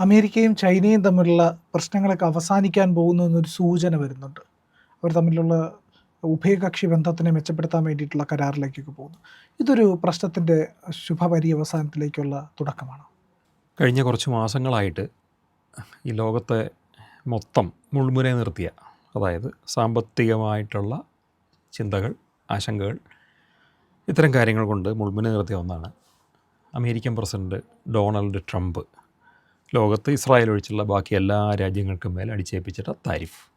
അമേരിക്കയും ചൈനയും തമ്മിലുള്ള പ്രശ്നങ്ങളൊക്കെ അവസാനിക്കാൻ പോകുന്നു എന്നൊരു സൂചന വരുന്നുണ്ട്. അവർ തമ്മിലുള്ള ഉഭയകക്ഷി ബന്ധത്തിനെ മെച്ചപ്പെടുത്താൻ വേണ്ടിയിട്ടുള്ള കരാറിലേക്കൊക്കെ പോകുന്നു. ഇതൊരു പ്രശ്നത്തിന്റെ ശുഭപര്യവസാനത്തിലേക്കുള്ള തുടക്കമാണ്. കഴിഞ്ഞ കുറച്ച് മാസങ്ങളായിട്ട് ഈ ലോകത്തെ മൊത്തം മുൾമുനെ നിർത്തിയ അതായത് സാമ്പത്തികമായിട്ടുള്ള ചിന്തകൾ ആശങ്കകൾ ഇത്തരം കാര്യങ്ങൾ കൊണ്ട് മുൾമുനെ നിർത്തിയ ഒന്നാണ് അമേരിക്കൻ പ്രസിഡന്റ് ഡൊണാൾഡ് ട്രംപ്. ലോകത്ത് ഇസ്രായേൽ ഒഴിച്ചുള്ള ബാക്കി എല്ലാ രാജ്യങ്ങൾക്കും മേൽ അടിച്ചേൽപ്പിച്ചിട്ട താരിഫ്.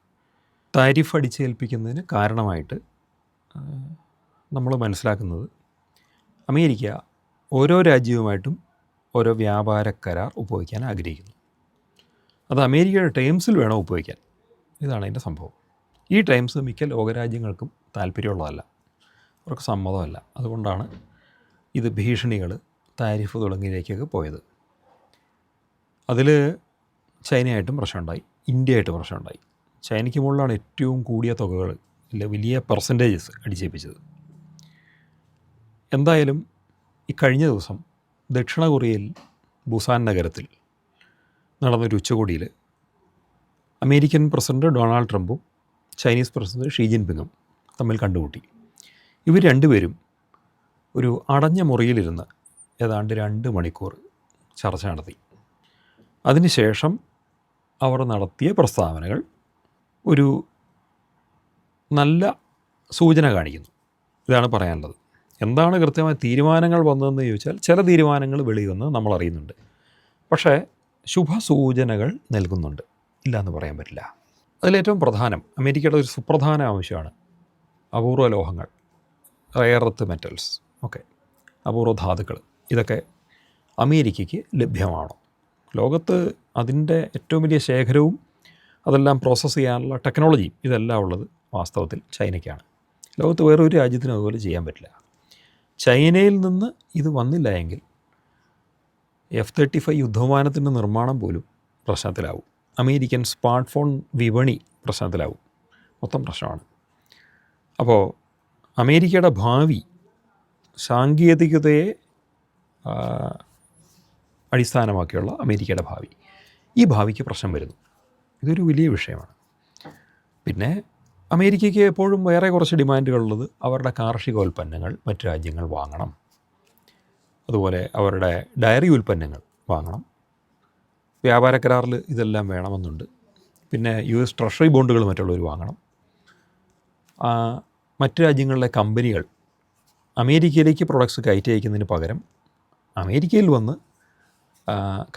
താരിഫ് അടിച്ചേൽപ്പിക്കുന്നതിന് കാരണമായിട്ട് നമ്മൾ മനസ്സിലാക്കുന്നത് അമേരിക്ക ഓരോ രാജ്യവുമായിട്ടും ഓരോ വ്യാപാര കരാർ ഉപയോഗിക്കാൻ ആഗ്രഹിക്കുന്നു. അത് അമേരിക്കയുടെ ടൈംസിൽ വേണം ഉപയോഗിക്കാൻ. ഇതാണ് അതിന്റെ സംഭവം. ഈ ടൈംസ് മിക്ക ലോകരാജ്യങ്ങൾക്കും താല്പര്യമുള്ളതല്ല. അവർക്ക് സമ്മതമല്ല. അതുകൊണ്ടാണ് ഇത് ഭീഷണികൾ താരിഫ് തുടങ്ങിയതിലേക്കൊക്കെ പോയത്. അതിൽ ചൈനയായിട്ടും പ്രശ്നമുണ്ടായി ഇന്ത്യയായിട്ടും പ്രശ്നമുണ്ടായി. ചൈനയ്ക്ക് മുകളിലാണ് ഏറ്റവും കൂടിയ തുകകൾ ഇല്ല വലിയ പെർസെന്റേജസ് അടിച്ചേൽപ്പിച്ചത്. എന്തായാലും ഈ കഴിഞ്ഞ ദിവസം ദക്ഷിണ കൊറിയയിൽ ബുസാൻ നഗരത്തിൽ നടന്നൊരു ഉച്ചകോടിയിൽ അമേരിക്കൻ പ്രസിഡന്റ് ഡൊണാൾഡ് ട്രംപും ചൈനീസ് പ്രസിഡന്റ് ഷീ ജിൻപിങ്ങും തമ്മിൽ കണ്ടുമുട്ടി. ഇവർ രണ്ടുപേരും ഒരു അടഞ്ഞ മുറിയിലിരുന്ന് ഏതാണ്ട് രണ്ട് മണിക്കൂർ ചർച്ച നടത്തി. അതിനുശേഷം അവർ നടത്തിയ പ്രസ്താവനകൾ ഒരു നല്ല സൂചന കാണിക്കുന്നു. ഇതാണ് പറയാനുള്ളത്. എന്താണ് കൃത്യമായ തീരുമാനങ്ങൾ വന്നതെന്ന് ചോദിച്ചാൽ ചില തീരുമാനങ്ങൾ വെളിവന്ന് നമ്മൾ അറിയുന്നുണ്ട്. പക്ഷേ ശുഭസൂചനകൾ നൽകുന്നുണ്ട്. ഇല്ല എന്ന് പറയാൻ പറ്റില്ല. അതിലേറ്റവും പ്രധാനം അമേരിക്കയുടെ ഒരു സുപ്രധാന ആവശ്യമാണ്. അപൂർവ ലോഹങ്ങൾ റയർത്ത് മെറ്റൽസ് ഓക്കെ അപൂർവ ധാതുക്കൾ ഇതൊക്കെ അമേരിക്കയ്ക്ക് ലഭ്യമാണോ? ലോകത്ത് അതിന്റെ ഏറ്റവും വലിയ ശേഖരവും അതെല്ലാം പ്രോസസ്സ് ചെയ്യാനുള്ള ടെക്നോളജിയും ഇതെല്ലാം ഉള്ളത് വാസ്തവത്തിൽ ചൈനയ്ക്കാണ്. ലോകത്ത് വേറൊരു രാജ്യത്തിനും അതുപോലെ ചെയ്യാൻ പറ്റില്ല. ചൈനയിൽ നിന്ന് ഇത് വന്നില്ല എങ്കിൽ എഫ് തേർട്ടി ഫൈവ് യുദ്ധവിമാനത്തിന്റെ നിർമ്മാണം പോലും പ്രശ്നത്തിലാവും. അമേരിക്കൻ സ്മാർട്ട് ഫോൺ വിപണി പ്രശ്നത്തിലാവും. മൊത്തം പ്രശ്നമാണ്. അപ്പോൾ അമേരിക്കയുടെ ഭാവി സാങ്കേതികതയെ അടിസ്ഥാനമാക്കിയുള്ള അമേരിക്കയുടെ ഭാവി. ഈ ഭാവിക്ക് പ്രശ്നം വരുന്നു. ഇതൊരു വലിയ വിഷയമാണ്. പിന്നെ അമേരിക്കയ്ക്ക് എപ്പോഴും വേറെ കുറച്ച് ഡിമാൻഡുകളുള്ളത് അവരുടെ കാർഷികോൽപ്പന്നങ്ങൾ മറ്റ് രാജ്യങ്ങൾ വാങ്ങണം. അതുപോലെ അവരുടെ ഡയറി ഉൽപ്പന്നങ്ങൾ വാങ്ങണം. വ്യാപാര കരാറിൽ ഇതെല്ലാം വേണമെന്നുണ്ട്. പിന്നെ യു എസ് ട്രഷറി ബോണ്ടുകൾ മറ്റുള്ളവർ വാങ്ങണം. മറ്റ് രാജ്യങ്ങളിലെ കമ്പനികൾ അമേരിക്കയിലേക്ക് പ്രൊഡക്ട്സ് കയറ്റി അയക്കുന്നതിന് പകരം അമേരിക്കയിൽ വന്ന്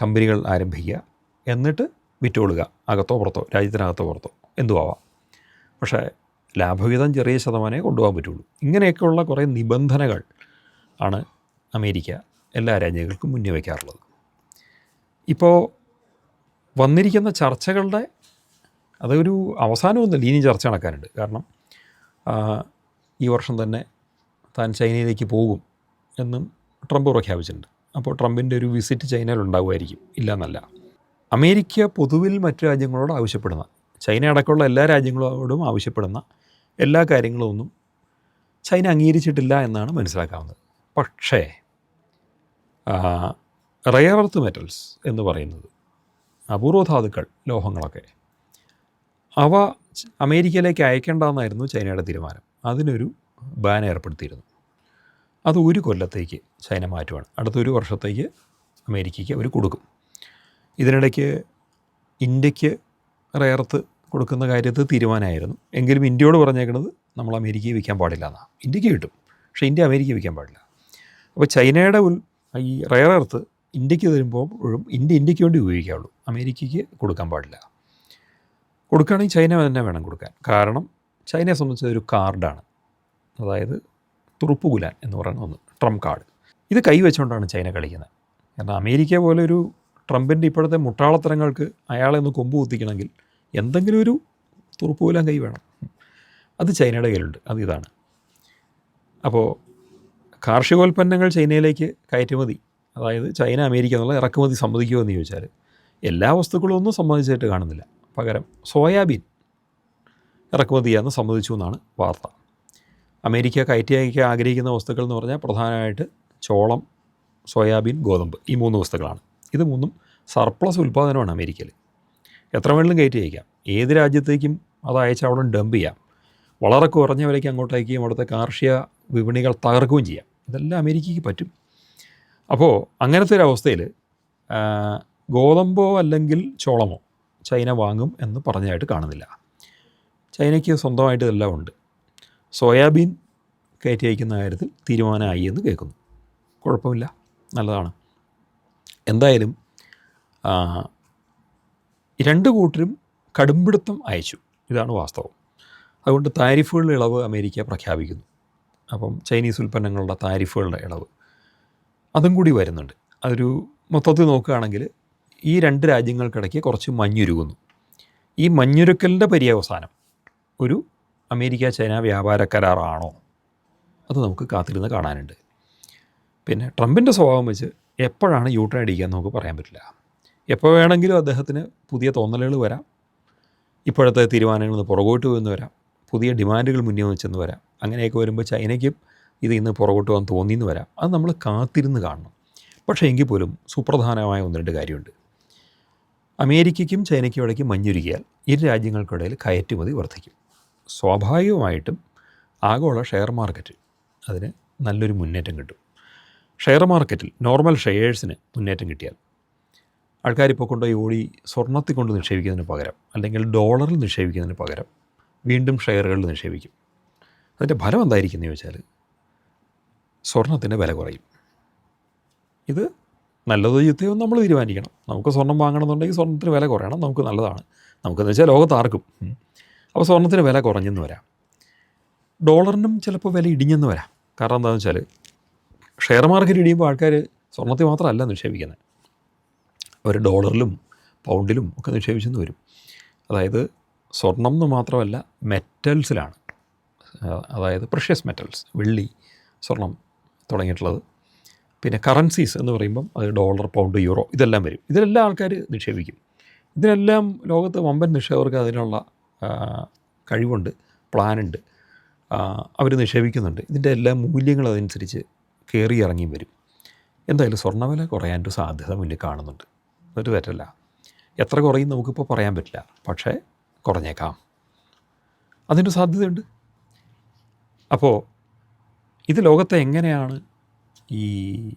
കമ്പനികൾ ആരംഭിക്കുക. എന്നിട്ട് വിറ്റുകൊടുക്കുക അകത്തോ പുറത്തോ രാജ്യത്തിനകത്തോ പുറത്തോ. എന്തും ആവാം പക്ഷേ ലാഭവിഹിതം ചെറിയ ശതമാനമേ കൊണ്ടുപോകാൻ പറ്റുള്ളൂ. ഇങ്ങനെയൊക്കെയുള്ള കുറേ നിബന്ധനകൾ ആണ് അമേരിക്ക എല്ലാ രാജ്യങ്ങൾക്കും മുന്നേ വയ്ക്കാറുള്ളത്. ഇപ്പോൾ വന്നിരിക്കുന്ന ചർച്ചകളുടെ അതൊരു അവസാനമൊന്നുമില്ല ഇനി ചർച്ച നടക്കാനുണ്ട്. കാരണം ഈ വർഷം തന്നെ താൻ ചൈനയിലേക്ക് പോകും എന്നും ട്രംപ് പ്രഖ്യാപിച്ചിട്ടുണ്ട്. അപ്പോൾ ട്രംപിന്റെ ഒരു വിസിറ്റ് ചൈനയിൽ ഉണ്ടാകുമായിരിക്കും ഇല്ല എന്നല്ല അമേരിക്ക പൊതുവിൽ മറ്റു രാജ്യങ്ങളോട് ആവശ്യപ്പെടുന്ന ചൈന അടക്കമുള്ള എല്ലാ രാജ്യങ്ങളോടും ആവശ്യപ്പെടുന്ന എല്ലാ കാര്യങ്ങളും ഒന്നും ചൈന അംഗീകരിച്ചിട്ടില്ല എന്നാണ് മനസ്സിലാക്കാവുന്നത്. പക്ഷേ റയർ എർത്ത് മെറ്റൽസ് എന്ന് പറയുന്നത് അപൂർവ ധാതുക്കൾ ലോഹങ്ങളൊക്കെ അവ അമേരിക്കയിലേക്ക് അയക്കേണ്ടെന്നായിരുന്നു ചൈനയുടെ തീരുമാനം. അതിനൊരു ബാൻ ഏർപ്പെടുത്തിയിരുന്നു. അത് ഒരു കൊല്ലത്തേക്ക് ചൈന മാറ്റുവാണ്. അടുത്തൊരു വർഷത്തേക്ക് അമേരിക്കയ്ക്ക് അവർ കൊടുക്കും. ഇതിനിടയ്ക്ക് ഇന്ത്യയ്ക്ക് റയർത്ത് കൊടുക്കുന്ന കാര്യത്തിൽ തീരുമാനമായിരുന്നു. എങ്കിലും ഇന്ത്യയോട് പറഞ്ഞേക്കുന്നത് നമ്മൾ അമേരിക്കയിൽ വിൽക്കാൻ പാടില്ല എന്നാണ് ഇന്ത്യയ്ക്ക് കിട്ടും. പക്ഷേ ഇന്ത്യ അമേരിക്കയിൽ വിൽക്കാൻ പാടില്ല. അപ്പോൾ ചൈനയുടെ ഉൽ ഈ റയർ എർത്ത് ഇന്ത്യയ്ക്ക് തരുമ്പോഴും ഇന്ത്യ ഇന്ത്യയ്ക്ക് വേണ്ടി ഉപയോഗിക്കാവുള്ളൂ. അമേരിക്കയ്ക്ക് കൊടുക്കാൻ പാടില്ല. കൊടുക്കുകയാണെങ്കിൽ ചൈന തന്നെ വേണം കൊടുക്കാൻ. കാരണം ചൈനയെ സംബന്ധിച്ച് ഒരു കാർഡാണ്. അതായത് തുറുപ്പുകുലാൻ എന്ന് പറയുന്ന ഒന്ന് ട്രംപ് കാർഡ്. ഇത് കൈവച്ചുകൊണ്ടാണ് ചൈന കളിക്കുന്നത്. കാരണം അമേരിക്ക പോലെ ഒരു ട്രംപിന്റെ ഇപ്പോഴത്തെ മുട്ടാളത്തരങ്ങൾക്ക് അയാളെ ഒന്ന് കൊമ്പ് കുത്തിക്കണമെങ്കിൽ എന്തെങ്കിലും ഒരു തുറുപ്പുകുലാൻ കൈ വേണം. അത് ചൈനയുടെ കയ്യിലുണ്ട്. അത് ഇതാണ്. അപ്പോൾ കാർഷികോൽപ്പന്നങ്ങൾ ചൈനയിലേക്ക് കയറ്റുമതി. അതായത് ചൈന അമേരിക്ക എന്നുള്ള ഇറക്കുമതി സമ്മതിക്കുമോ എന്ന് ചോദിച്ചാൽ എല്ലാ വസ്തുക്കളും ഒന്നും സമ്മതിച്ചായിട്ട് കാണുന്നില്ല. പകരം സോയാബീൻ ഇറക്കുമതി ചെയ്യാമെന്ന് സമ്മതിച്ചു എന്നാണ് വാർത്ത. അമേരിക്ക കയറ്റി അയക്കാൻ ആഗ്രഹിക്കുന്ന വസ്തുക്കൾ എന്ന് പറഞ്ഞാൽ പ്രധാനമായിട്ട് ചോളം സോയാബീൻ ഗോതമ്പ് ഈ മൂന്ന് വസ്തുക്കളാണ്. ഇത് മൂന്നും സർപ്ലസ് ഉൽപ്പാദനമാണ് അമേരിക്കയിൽ. എത്ര വേണമെങ്കിലും കയറ്റി അയക്കാം. ഏത് രാജ്യത്തേക്കും അത് അയച്ച അവിടെ ഡംപ് ചെയ്യാം. വളരെ കുറഞ്ഞ വിലയ്ക്ക് അങ്ങോട്ട് അയക്കുകയും അവിടുത്തെ കാർഷിക വിപണികൾ തകർക്കുകയും ചെയ്യാം. ഇതെല്ലാം അമേരിക്കയ്ക്ക് പറ്റും. അപ്പോൾ അങ്ങനത്തെ ഒരു അവസ്ഥയിൽ ഗോതമ്പോ അല്ലെങ്കിൽ ചോളമോ ചൈന വാങ്ങും എന്ന് പറഞ്ഞതായിട്ട് കാണുന്നില്ല. ചൈനയ്ക്ക് സ്വന്തമായിട്ട് ഇതെല്ലാം ഉണ്ട്. സോയാബീൻ കയറ്റി അയക്കുന്ന കാര്യത്തിൽ തീരുമാനമായി എന്ന് കേൾക്കുന്നു. കുഴപ്പമില്ല. നല്ലതാണ്. എന്തായാലും രണ്ട് കൂട്ടരും കടുംപിടുത്തം അയച്ചു. ഇതാണ് വാസ്തവം. അതുകൊണ്ട് താരിഫുകളുടെ ഇളവ് അമേരിക്ക പ്രഖ്യാപിക്കുന്നു. അപ്പം ചൈനീസ് ഉൽപ്പന്നങ്ങളുടെ താരിഫുകളുടെ ഇളവ്. അതും കൂടി വരുന്നുണ്ട്. അതൊരു മൊത്തത്തിൽ നോക്കുകയാണെങ്കിൽ ഈ രണ്ട് രാജ്യങ്ങൾക്കിടയ്ക്ക് കുറച്ച് മഞ്ഞുരുകുന്നു. ഈ മഞ്ഞുരുക്കലിന്റെ പര്യവസാനം ഒരു അമേരിക്ക ചൈന വ്യാപാര കരാറാണോ? അത് നമുക്ക് കാത്തിരുന്ന് കാണാനുണ്ട്. പിന്നെ ട്രംപിന്റെ സ്വഭാവം വെച്ച് എപ്പോഴാണ് യൂ ടേൺ അടിക്കുക നമുക്ക് പറയാൻ പറ്റില്ല. എപ്പോൾ വേണമെങ്കിലും അദ്ദേഹത്തിന് പുതിയ തോന്നലുകൾ വരാം. ഇപ്പോഴത്തെ തീരുമാനങ്ങൾ നിന്ന് പുറകോട്ട് പോകുന്നു വരാം. പുതിയ ഡിമാൻഡുകൾ മുന്നിൽ വെച്ചെന്ന് വരാം. അങ്ങനെയൊക്കെ വരുമ്പോൾ ചൈനയ്ക്കും ഇത് ഇന്ന് പുറകോട്ട് പോകാൻ തോന്നിയെന്ന് വരാം. അത് നമ്മൾ കാത്തിരുന്ന് കാണണം. പക്ഷേ എങ്കിൽ പോലും സുപ്രധാനമായ ഒന്ന് രണ്ട് കാര്യമുണ്ട്. അമേരിക്കയ്ക്കും ചൈനയ്ക്കും ഇടയ്ക്ക് മഞ്ഞുരുകിയാൽ ഇരു രാജ്യങ്ങൾക്കിടയിൽ കയറ്റുമതി വർദ്ധിക്കും. സ്വാഭാവികമായിട്ടും ആഗോള ഷെയർ മാർക്കറ്റ് അതിന് നല്ലൊരു മുന്നേറ്റം കിട്ടും. ഷെയർ മാർക്കറ്റിൽ നോർമൽ ഷെയർസിന് മുന്നേറ്റം കിട്ടിയാൽ ആൾക്കാർ ഇപ്പോൾ കൊണ്ടുപോയി ഓടി സ്വർണത്തിൽ കൊണ്ട് നിക്ഷേപിക്കുന്നതിന് പകരം അല്ലെങ്കിൽ ഡോളറിൽ നിക്ഷേപിക്കുന്നതിന് പകരം വീണ്ടും ഷെയറുകളിൽ നിക്ഷേപിക്കും. അതിന്റെ ഫലം എന്തായിരിക്കും എന്ന് ചോദിച്ചാൽ സ്വർണത്തിന്റെ വില കുറയും. ഇത് നല്ലതോ ചീത്തയോ നമ്മൾ തീരുമാനിക്കണം. നമുക്ക് സ്വർണം വാങ്ങണമെന്നുണ്ടെങ്കിൽ സ്വർണത്തിന് വില കുറയണം. നമുക്ക് നല്ലതാണ്. നമുക്കെന്ന് വെച്ചാൽ ലോകത്ത് ആർക്കും. ഉം. അപ്പോൾ സ്വർണത്തിന് വില കുറഞ്ഞെന്ന് വരാം. ഡോളറിനും ചിലപ്പോൾ വില ഇടിഞ്ഞെന്ന് വരാം. കാരണം എന്താണെന്ന് വെച്ചാൽ ഷെയർ മാർക്കറ്റ് ഇടിയുമ്പോൾ ആൾക്കാർ സ്വർണത്തിൽ മാത്രമല്ല നിക്ഷേപിക്കുന്നത് അവർ ഡോളറിലും പൗണ്ടിലും ഒക്കെ നിക്ഷേപിച്ചെന്ന് വരും. അതായത് സ്വർണം എന്ന് മാത്രമല്ല മെറ്റൽസിലാണ്. അതായത് പ്രഷ്യസ് മെറ്റൽസ് വെള്ളി സ്വർണം തുടങ്ങിയിട്ടുള്ളത്. പിന്നെ കറൻസീസ് എന്ന് പറയുമ്പം അത് ഡോളർ പൗണ്ട് യൂറോ ഇതെല്ലാം വരും. ഇതിലെല്ലാം ആൾക്കാർ നിക്ഷേപിക്കും. ഇതിനെല്ലാം ലോകത്ത് വമ്പൻ നിക്ഷേപകർക്ക് അതിനുള്ള കഴിവുണ്ട് പ്ലാനുണ്ട്. അവർ നിക്ഷേപിക്കുന്നുണ്ട്. ഇതിന്റെ എല്ലാ മൂല്യങ്ങളും അതനുസരിച്ച് കയറി ഇറങ്ങി വരും. എന്തായാലും സ്വർണവില കുറയാനൊരു സാധ്യത മുന്നിൽ കാണുന്നുണ്ട്. അതൊരു തെറ്റല്ല. എത്ര കുറയും നമുക്കിപ്പോൾ പറയാൻ പറ്റില്ല. പക്ഷേ കുറഞ്ഞേക്കാം. അതിന്റെ സാധ്യതയുണ്ട്. അപ്പോൾ ഇത് ലോകത്തെ എങ്ങനെയാണ് ഈ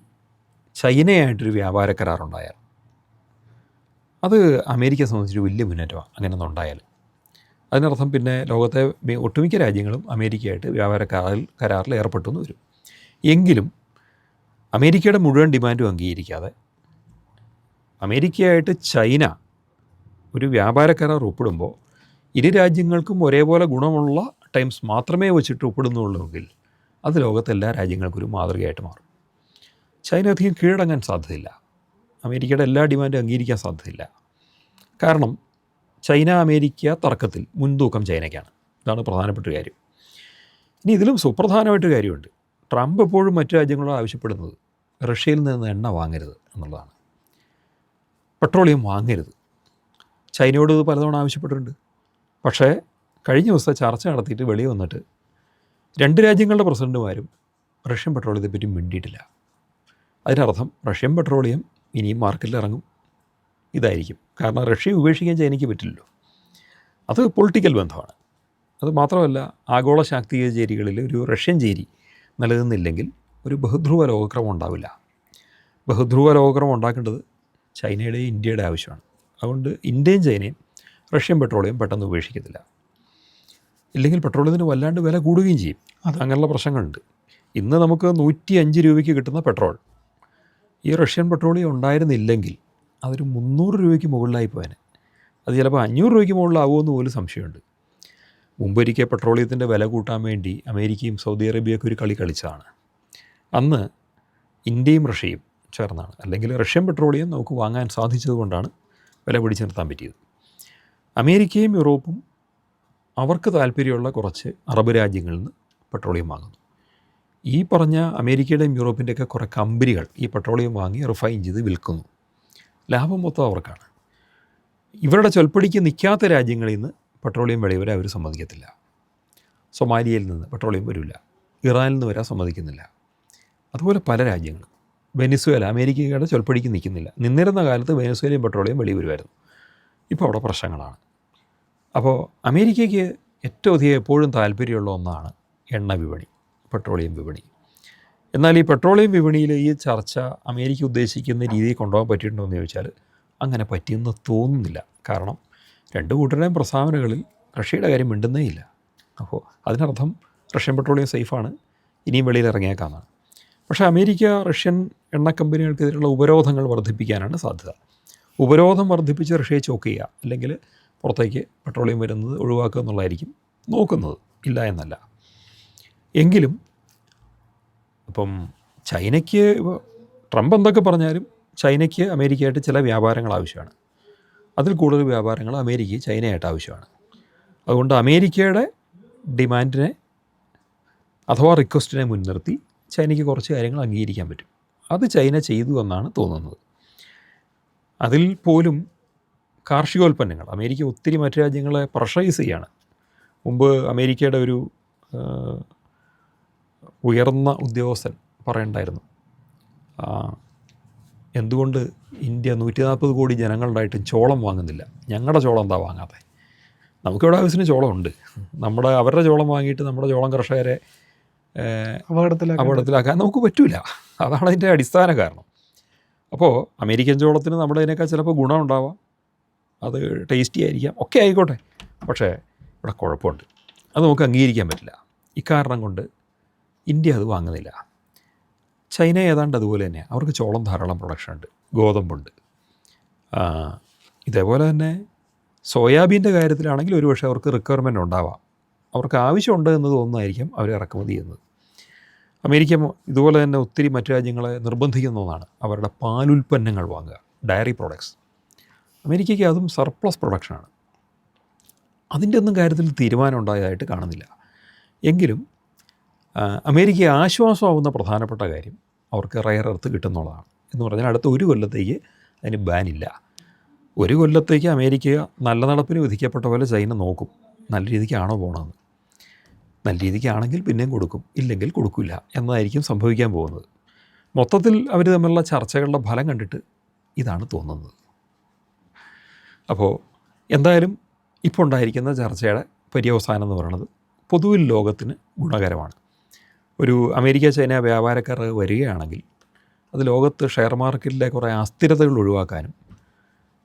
ചൈനയായിട്ടൊരു വ്യാപാര കരാറുണ്ടായാൽ? അത് അമേരിക്കയെ സംബന്ധിച്ചൊരു വലിയ മുന്നേറ്റമാണ് അങ്ങനെ ഒന്നുണ്ടായാൽ അതിനർത്ഥം പിന്നെ ലോകത്തെ ഒട്ടുമിക്ക രാജ്യങ്ങളും അമേരിക്കയായിട്ട് വ്യാപാര കരാറിൽ കരാറിൽ ഏർപ്പെട്ടു എന്ന് വരും. എങ്കിലും അമേരിക്കയുടെ മുഴുവൻ ഡിമാൻഡും അംഗീകരിക്കാതെ അമേരിക്കയായിട്ട് ചൈന ഒരു വ്യാപാര കരാർ ഒപ്പിടുമ്പോൾ ഇരു രാജ്യങ്ങൾക്കും ഒരേപോലെ ഗുണമുള്ള ടൈംസ് മാത്രമേ വെച്ചിട്ട് ഒപ്പിടുന്നുള്ളൂവെങ്കിൽ അത് ലോകത്തെ എല്ലാ രാജ്യങ്ങൾക്കും ഒരു മാതൃകയായിട്ട് മാറും. ചൈന അധികം കീഴടങ്ങാൻ സാധ്യതയില്ല. അമേരിക്കയുടെ എല്ലാ ഡിമാൻഡും അംഗീകരിക്കാൻ സാധ്യതയില്ല. കാരണം ചൈന അമേരിക്ക തർക്കത്തിൽ മുൻതൂക്കം ചൈനയ്ക്കാണ്. ഇതാണ് പ്രധാനപ്പെട്ട കാര്യം. ഇനി ഇതിലും സുപ്രധാനമായിട്ടൊരു കാര്യമുണ്ട്. ട്രംപ് എപ്പോഴും മറ്റു രാജ്യങ്ങളോട് ആവശ്യപ്പെടുന്നത് റഷ്യയിൽ നിന്ന് എണ്ണ വാങ്ങരുത് എന്നുള്ളതാണ്. പെട്രോളിയം വാങ്ങരുത്. ചൈനയോട് ഇത് പലതവണ ആവശ്യപ്പെട്ടിട്ടുണ്ട്. പക്ഷേ കഴിഞ്ഞ ദിവസം ചർച്ച നടത്തിയിട്ട് വെളിയിൽ വന്നിട്ട് രണ്ട് രാജ്യങ്ങളുടെ പ്രസിഡന്റുമാരും റഷ്യൻ പെട്രോളിയത്തെപ്പറ്റി മിണ്ടിയിട്ടില്ല. അതിനർത്ഥം റഷ്യൻ പെട്രോളിയം ഇനിയും മാർക്കറ്റിൽ ഇറങ്ങും ഇതായിരിക്കും. കാരണം റഷ്യ ഉപേക്ഷിക്കാൻ ചൈനയ്ക്ക് പറ്റില്ലല്ലോ. അത് പൊളിറ്റിക്കൽ ബന്ധമാണ്. അത് മാത്രമല്ല ആഗോള ശാക്തിക ചേരികളിൽ ഒരു റഷ്യൻ ചേരി നിലനിന്നില്ലെങ്കിൽ ഒരു ബഹുധ്രുവ ലോകക്രമം ഉണ്ടാവില്ല. ബഹുധ്രുവ ലോകക്രമം ഉണ്ടാക്കേണ്ടത് ചൈനയുടെയും ഇന്ത്യയുടെ ആവശ്യമാണ്. അതുകൊണ്ട് ഇന്ത്യയും ചൈനയും റഷ്യൻ പെട്രോളിയം പെട്ടെന്ന് ഉപേക്ഷിക്കത്തില്ല. ഇല്ലെങ്കിൽ പെട്രോളിയത്തിന് വല്ലാണ്ട് വില കൂടുകയും ചെയ്യും. അത് അങ്ങനെയുള്ള പ്രശ്നങ്ങളുണ്ട്. ഇന്ന് നമുക്ക് നൂറ്റി അഞ്ച് രൂപയ്ക്ക് കിട്ടുന്ന പെട്രോൾ. ഈ റഷ്യൻ പെട്രോളിയം ഉണ്ടായിരുന്നില്ലെങ്കിൽ അതൊരു മുന്നൂറ് രൂപയ്ക്ക് മുകളിലായി പോയാൽ അത് ചിലപ്പോൾ അഞ്ഞൂറ് രൂപയ്ക്ക് മുകളിലാവുമെന്ന് പോലും സംശയമുണ്ട്. മുമ്പൊരിക്കൽ പെട്രോളിയത്തിന്റെ വില കൂട്ടാൻ വേണ്ടി അമേരിക്കയും സൗദി അറേബ്യയൊക്കെ ഒരു കളി കളിച്ചതാണ്. അന്ന് ഇന്ത്യയും റഷ്യയും ചേർന്നാണ്. അല്ലെങ്കിൽ റഷ്യൻ പെട്രോളിയം നമുക്ക് വാങ്ങാൻ സാധിച്ചതുകൊണ്ടാണ് വില പിടിച്ചു നിർത്താൻ പറ്റിയത്. അമേരിക്കയും യൂറോപ്പും അവർക്ക് താല്പര്യമുള്ള കുറച്ച് അറബ് രാജ്യങ്ങളിൽ നിന്ന് പെട്രോളിയം വാങ്ങുന്നു. ഈ പറഞ്ഞ അമേരിക്കയുടെയും യൂറോപ്പിന്റെയൊക്കെ കുറേ കമ്പനികൾ ഈ പെട്രോളിയം വാങ്ങി റിഫൈൻ ചെയ്ത് വിൽക്കുന്നു. ലാഭം മൊത്തം അവർക്കാണ്. ഇവരുടെ ചൊൽപ്പടിക്ക് നിൽക്കാത്ത രാജ്യങ്ങളിൽ നിന്ന് പെട്രോളിയം വിളവരെ അവർ സമ്മതിക്കത്തില്ല. സൊമാലിയയിൽ നിന്ന് പെട്രോളിയം വരില്ല ഇറാനിൽ നിന്ന് വരാൻ സമ്മതിക്കുന്നില്ല. അതുപോലെ പല രാജ്യങ്ങളും. വെനിസ്വേല അമേരിക്കയുടെ ചൊൽപ്പടിക്ക് നിൽക്കുന്നില്ല. നിന്നിരുന്ന കാലത്ത് വെനിസ്വേലയും പെട്രോളിയം വെളി വരുമായിരുന്നു. ഇപ്പോൾ അവിടെ പ്രശ്നങ്ങളാണ്. അപ്പോൾ അമേരിക്കയ്ക്ക് ഏറ്റവും അധികം എപ്പോഴും താല്പര്യമുള്ള ഒന്നാണ് എണ്ണ വിപണി പെട്രോളിയം വിപണി. എന്നാൽ ഈ പെട്രോളിയം വിപണിയിൽ ഈ ചർച്ച അമേരിക്ക ഉദ്ദേശിക്കുന്ന രീതിയിൽ കൊണ്ടുപോകാൻ പറ്റിയിട്ടുണ്ടോ എന്ന് ചോദിച്ചാൽ അങ്ങനെ പറ്റിയെന്ന് തോന്നുന്നില്ല. കാരണം രണ്ട് കൂട്ടരുടെയും പ്രസ്താവനകളിൽ റഷ്യയുടെ കാര്യം മിണ്ടുന്നേ ഇല്ല. അപ്പോൾ അതിനർത്ഥം റഷ്യൻ പെട്രോളിയം സേഫാണ് ഇനിയും വെളിയിൽ ഇറങ്ങിയേക്കാമെന്നാണ് പക്ഷേ അമേരിക്ക റഷ്യൻ എണ്ണ കമ്പനികൾക്കെതിരെയുള്ള ഉപരോധങ്ങൾ വർദ്ധിപ്പിക്കാനാണ് സാധ്യത. ഉപരോധം വർദ്ധിപ്പിച്ച് റഷ്യയെ ചോക്ക് ചെയ്യുക അല്ലെങ്കിൽ പുറത്തേക്ക് പെട്രോളിയം വരുന്നത് ഒഴിവാക്കുക എന്നുള്ളതായിരിക്കും നോക്കുന്നത്. ഇല്ല എന്നല്ല. എങ്കിലും ഇപ്പം ചൈനയ്ക്ക് ട്രംപ് എന്തൊക്കെ പറഞ്ഞാലും ചൈനയ്ക്ക് അമേരിക്കയായിട്ട് ചില വ്യാപാരങ്ങൾ ആവശ്യമാണ്. അതിൽ കൂടുതൽ വ്യാപാരങ്ങൾ അമേരിക്ക ചൈനയായിട്ട് ആവശ്യമാണ്. അതുകൊണ്ട് അമേരിക്കയുടെ ഡിമാൻഡിനെ അഥവാ റിക്വസ്റ്റിനെ മുൻനിർത്തി ചൈനയ്ക്ക് കുറച്ച് കാര്യങ്ങൾ അംഗീകരിക്കാൻ പറ്റും. അത് ചൈന ചെയ്തു എന്നാണ് തോന്നുന്നത്. അതിൽ പോലും കാർഷികോൽപ്പന്നങ്ങൾ അമേരിക്ക ഒത്തിരി മറ്റു രാജ്യങ്ങളെ പ്രഷറൈസ് ചെയ്യാണ്. മുമ്പ് അമേരിക്കയുടെ ഒരു ഉയർന്ന ഉദ്യോഗസ്ഥൻ പറയണ്ടായിരുന്നു. എന്തുകൊണ്ട് ഇന്ത്യ നൂറ്റി നാൽപ്പത് കോടി ജനങ്ങളുണ്ടായിട്ടും ചോളം വാങ്ങുന്നില്ല? ഞങ്ങളുടെ ചോളം എന്താ വാങ്ങാതെ നമുക്കിവിടെ ആവശ്യത്തിന് ചോളമുണ്ട്. നമ്മുടെ അവരുടെ ചോളം വാങ്ങിയിട്ട് നമ്മുടെ ചോളം കർഷകരെ അപകടത്തിലാക്കാൻ നമുക്ക് പറ്റില്ല അതാണ് അതിന്റെ അടിസ്ഥാന കാരണം. അപ്പോൾ അമേരിക്കൻ ചോളത്തിന് നമ്മുടെ അതിനേക്കാൾ ചിലപ്പോൾ ഗുണമുണ്ടാവാം. അത് ടേസ്റ്റി ആയിരിക്കാം. ഒക്കെ ആയിക്കോട്ടെ. പക്ഷേ ഇവിടെ കുഴപ്പമുണ്ട്. അത് നമുക്ക് അംഗീകരിക്കാൻ പറ്റില്ല. ഇക്കാരണം കൊണ്ട് ഇന്ത്യ അത് വാങ്ങുന്നില്ല. ചൈന ഏതാണ്ട് അതുപോലെ തന്നെ അവർക്ക് ചോളം ധാരാളം പ്രൊഡക്ഷൻ ഉണ്ട് ഗോതമ്പുണ്ട് ഇതേപോലെ തന്നെ സോയാബീന്റെ കാര്യത്തിലാണെങ്കിൽ ഒരുപക്ഷെ അവർക്ക് റിക്വയർമെന്റ് ഉണ്ടാവാം. അവർക്ക് ആവശ്യമുണ്ട് എന്ന് തോന്നുന്നതായിരിക്കും അവർ ഇറക്കുമതി ചെയ്യുന്നത് അമേരിക്ക ഇതുപോലെ തന്നെ ഒത്തിരി മറ്റു രാജ്യങ്ങളെ നിർബന്ധിക്കുന്ന ഒന്നാണ് അവരുടെ പാലുൽപ്പന്നങ്ങൾ വാങ്ങുക ഡയറി പ്രോഡക്ട്സ് അമേരിക്കയ്ക്ക് അതും സർപ്ലസ് പ്രൊഡക്ഷനാണ് അതിന്റെ ഒന്നും കാര്യത്തിൽ തീരുമാനം ഉണ്ടായതായിട്ട് കാണുന്നില്ല. എങ്കിലും അമേരിക്കയെ ആശ്വാസമാവുന്ന പ്രധാനപ്പെട്ട കാര്യം അവർക്ക് റയർ എർത്ത് കിട്ടുന്നുള്ളതാണ്. എന്ന് പറഞ്ഞാൽ അടുത്ത ഒരു കൊല്ലത്തേക്ക് അതിന് ബാനില്ല ഒരു കൊല്ലത്തേക്ക് അമേരിക്ക നല്ല നടപ്പിന് വിധിക്കപ്പെട്ട പോലെ ചൈന നോക്കും. നല്ല രീതിക്കാണോ പോകണമെന്ന് നല്ല രീതിക്കാണെങ്കിൽ പിന്നെയും കൊടുക്കും. ഇല്ലെങ്കിൽ കൊടുക്കില്ല എന്നതായിരിക്കും സംഭവിക്കാൻ പോകുന്നത്. മൊത്തത്തിൽ അവർ തമ്മിലുള്ള ചർച്ചകളുടെ ഫലം കണ്ടിട്ട് ഇതാണ് തോന്നുന്നത്. അപ്പോൾ എന്തായാലും ഇപ്പോൾ ഉണ്ടായിരിക്കുന്ന ചർച്ചയുടെ പര്യവസാനം എന്ന് പറയുന്നത് പൊതുവിൽ ലോകത്തിന് ഗുണകരമാണ്. ഒരു അമേരിക്ക ചൈന വ്യാപാരക്കാർ വരികയാണെങ്കിൽ അത് ലോകത്ത് ഷെയർ മാർക്കറ്റിലെ കുറേ അസ്ഥിരതകൾ ഒഴിവാക്കാനും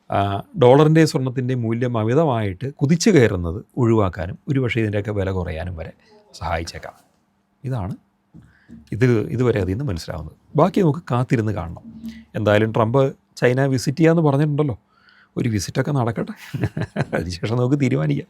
ഡോളറിന്റെ ഡോളറിന്റെയും സ്വർണത്തിന്റെയും മൂല്യം അമിതമായിട്ട് കുതിച്ചു കയറുന്നത് ഒഴിവാക്കാനും ഒരുപക്ഷെ ഇതിന്റെയൊക്കെ വില കുറയാനും വരെ സഹായിച്ചേക്കാം. ഇതാണ് ഇത് ഇതുവരെ അതിൽ നിന്ന് മനസ്സിലാവുന്നത്. ബാക്കി നമുക്ക് കാത്തിരുന്ന് കാണണം. എന്തായാലും ട്രംപ് ചൈന വിസിറ്റ് ചെയ്യാമെന്ന് പറഞ്ഞിട്ടുണ്ടല്ലോ. ഒരു വിസിറ്റൊക്കെ നടക്കട്ടെ. അതിനുശേഷം നമുക്ക് തീരുമാനിക്കാം.